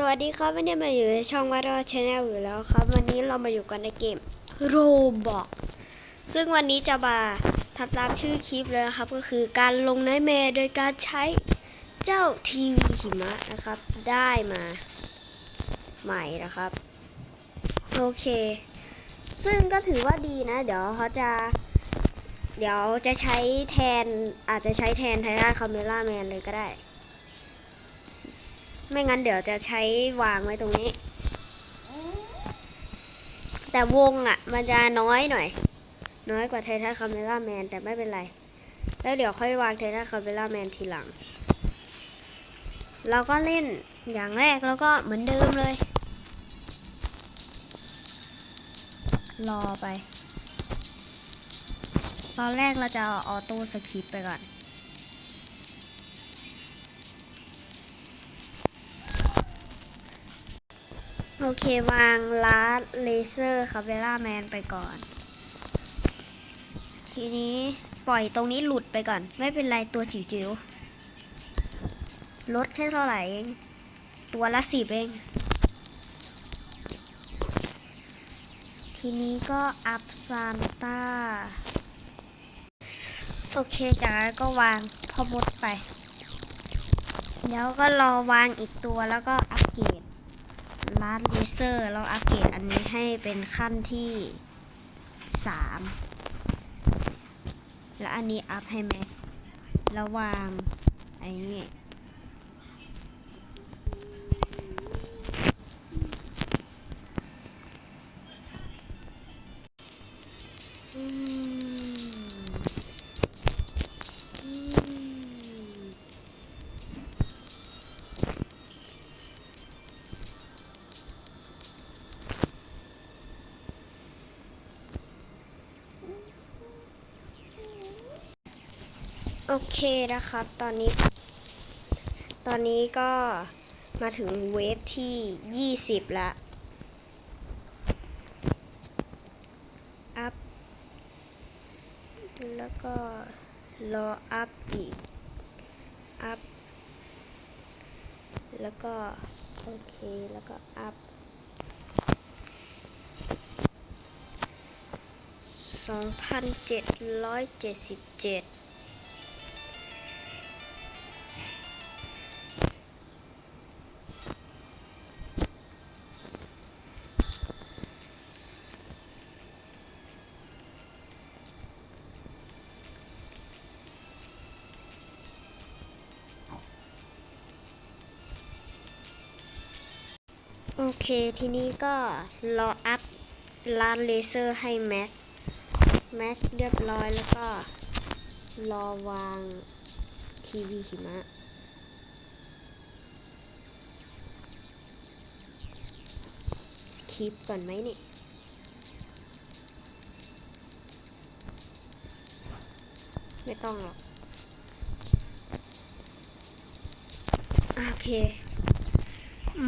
สวัสดีครับวันนี้มาอยู่ในช่องวัดชาแนลอยู่แล้วครับ วันนี้เรามาอยู่กันในเกมโรบอกซึ่งวันนี้จะมาทำตามชื่อคลิปเลยนะครับ ก็คือการลงในเมย์โดยการใช้เจ้าทีวีหิมะนะครับ ได้มาใหม่นะครับ โอเค ซึ่งก็ถือว่าดีนะ เดี๋ยวเขาจะ เดี๋ยวจะใช้แทนอาจจะใช้แทนไททันคาเมล่าแมนเลยก็ได้ ไม่งั้นเดี๋ยวจะใช้วางไว้ตรงนี้ แต่วงอะ มันจะน้อยหน่อย น้อยกว่าไททันคาเมล่าแมนแต่ไม่เป็นไร แล้วเดี๋ยวค่อยวางไททันคาเมล่าแมนทีหลัง เราก็เล่นอย่างแรกแล้วก็เหมือนเดิมเลย รอไป ตอนแรกเราจะอออโต้สคริปไปก่อน โอเควางลาสเลเซอร์คาเบล่าแมนไปก่อน ทีนี้ปล่อยตรงนี้หลุดไปก่อน ไม่เป็นไรตัวจิ๋วๆลดแค่เท่าไหร่เองตัวละสิบเอง ทีนี้ก็อัพซานต้า โอเคจากนั้นก็วางพอมดไปแล้วก็รอวางอีกตัวแล้วก็อัปเกรด ร้านเลเซอร์เราอัปเกรดอันนี้ให้เป็นขั้นที่สามและอันนี้อัพให้แม็กแล้ววาง โอเคนะครับ ตอนนี้ ตอนนี้ก็มาถึงเวฟที่ 20 ละ อัพ แล้วก็รออัพอีก อัพ แล้วก็ โอเค แล้วก็อัพสองพันเจ็ดร้อยเจ็ดสิบเจ็ด โอเคทีนี้ก็รออัพร้านเลเซอร์ให้แม็กแม็กเรียบร้อยแล้วก็ รอวางทีวีหิมะคริปก่อนไหมนี่ไม่ต้องหรอก โอเค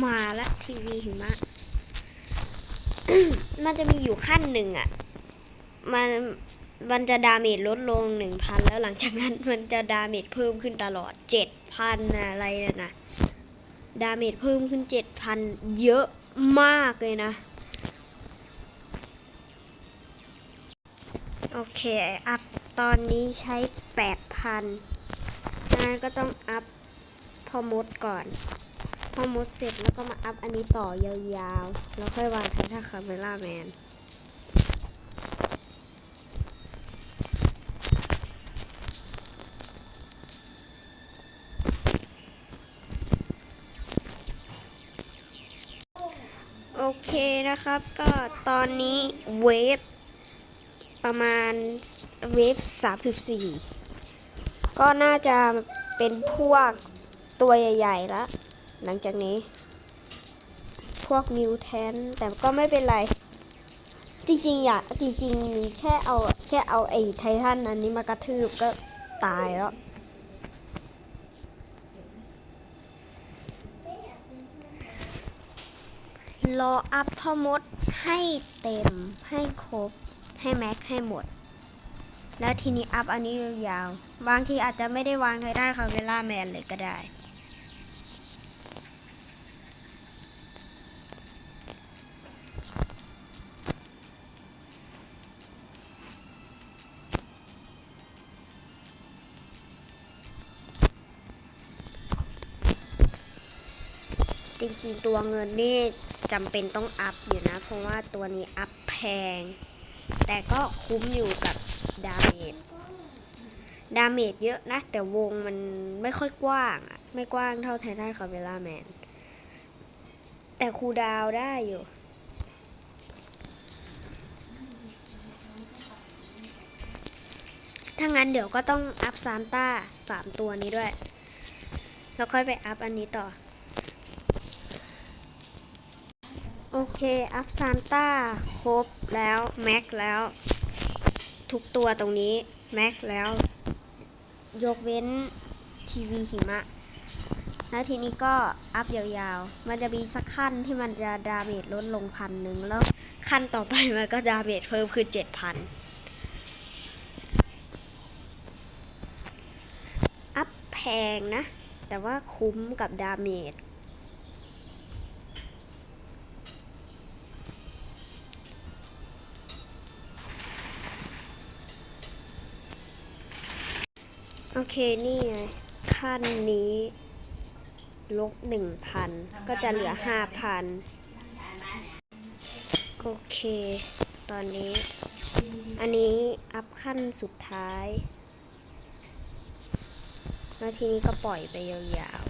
มาละทีวีหิมะมันจะมีอยู่ขั้นหนึ่งอะ่ะ มันมันจะดาเมจลดลงหนึ่งพันแล้วหลังจากนั้นมันจะดาเมจเพิ่มขึ้นตลอดเจ็ดพันอะไรนะนะดาเมจเพิ่มขึ้นเจ็ดพันเยอะมากเลยนะ โอเคอัพตอนนี้ใช้แปดพันงั้นก็ต้องอัพพอมดก่อน พอมดเสร็จแล้วก็มาอัพอันนี้ต่อยาวๆ แล้วค่อยวางไททันคาเมล่าแมนโอเคนะครับก็ตอนนี้เวฟประมาณเวฟ34 ก็น่าจะเป็นพวกตัวใหญ่ ๆ แล้ว หลังจากนี้ พวกมิวแทนแต่ก็ไม่เป็นไร จริงๆ อยากจริงๆ แค่เอาแค่เอาไอ้ไททันอันนี้มากระทืบก็ตายแล้วรออัพพอมดให้เต็มให้ครบ ให้แม็กให้หมด แล้วทีนี้อัพอันนี้ยาวๆบางทีอาจจะไม่ได้วางไททันคาเวล่าแมนเลยก็ได้ จริงๆตัวเงินนี่จำเป็นต้องอัพอยู่นะ เพราะว่าตัวนี้อัพแพง แต่ก็คุ้มอยู่กับดาเมจดาเมจเยอะนะ แต่วงมันไม่ค่อยกว้างอะไม่กว้างเท่าไททันคาเวล่าแมน แต่คูดาวได้อยู่ถ้างั้นเดี๋ยวก็ต้องอัพซานต้าสามตัวนี้ด้วย แล้วค่อยไปอัพอันนี้ต่อ โอ เค อัพซานต้าครบแล้ว แม็กแล้ว ทุกตัวตรงนี้ แม็กแล้ว ยกเว้นทีวีหิมะ แล้วทีนี้ก็อัพยาวๆ มันจะมีสักขั้นที่มันจะดาเมจลดลงพันหนึ่งแล้วขั้นต่อไปมันก็ดาเมจเพิ่มคือเจ็ดพันอัพแพงนะ แต่ว่าคุ้มกับดาเมจ โอเคนี่ไงขั้นนี้ลบหนึ่งพันก็จะเหลือห้าพันโอเค ตอนนี้ อันนี้อัพขั้นสุดท้าย แล้วทีนี้ก็ปล่อยไปยาว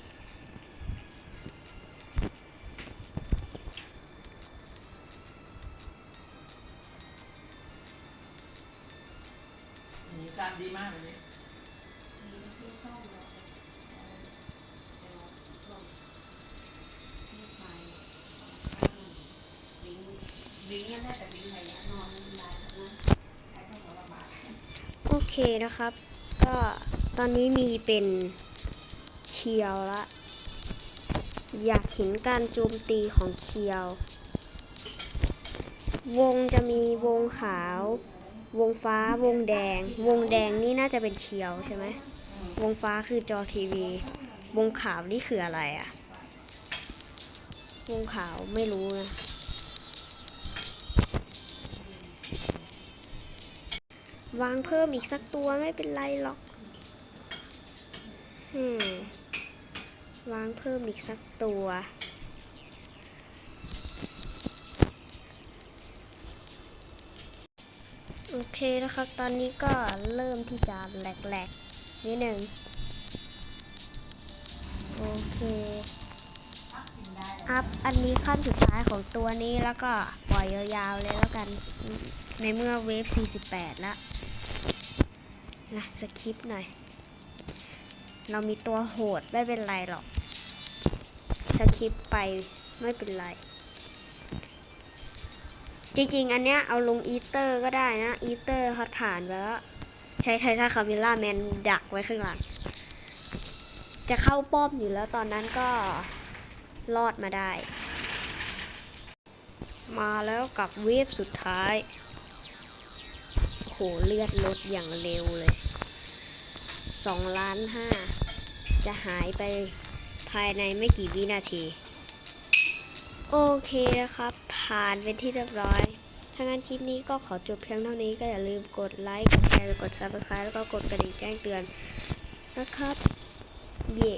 มีการดีมากเลย โอเคนะครับ ก็ตอนนี้มีเป็นเคียวละ อยากเห็นการโจมตีของเคียว วงจะมีวงขาว วงฟ้าวงแดง วงแดงนี่น่าจะเป็นเคียวใช่ไหมวงฟ้าคือจอทีวี วงขาวนี่คืออะไรอะวงขาวไม่รู้นะ วางเพิ่มอีกสักตัวไม่เป็นไรหรอกวางเพิ่มอีกสักตัว โอเคนะครับ ตอนนี้ก็เริ่มที่จะแหลกๆ นิดหนึ่ง โอเค อัพอันนี้ขั้นสุดท้ายของตัวนี้แล้วก็ปล่อยยาวๆเลยแล้วกัน ในเมื่อเวฟ 48 แล้ว นะสคริปหน่อย เรามีตัวโหดไม่เป็นไรหรอก สคริปไปไม่เป็นไร จริงๆ อันเนี้ยเอาลงอีเตอร์ก็ได้นะ อีเตอร์ฮอตผ่านไปแล้ว ใช้ไททันคามิล่าแมนดักไว้ข้างหลัง จะเข้าป้อมอยู่แล้วตอนนั้นก็รอดมาได้ มาแล้วกับเวฟสุดท้าย เลือดลดอย่างเร็วเลยสองล้านห้าจะหายไปภายในไม่กี่วินาที โอเคนะครับ ผ่านเป็นที่เรียบร้อยถ้างั้นคลิปนี้ก็ขอจบเพียงเท่านี้ก็อย่าลืมกดไลค์ กดแชร์ กด subscribe แล้วก็กดกระดิ่งแจ้งเตือนนะครับ เย่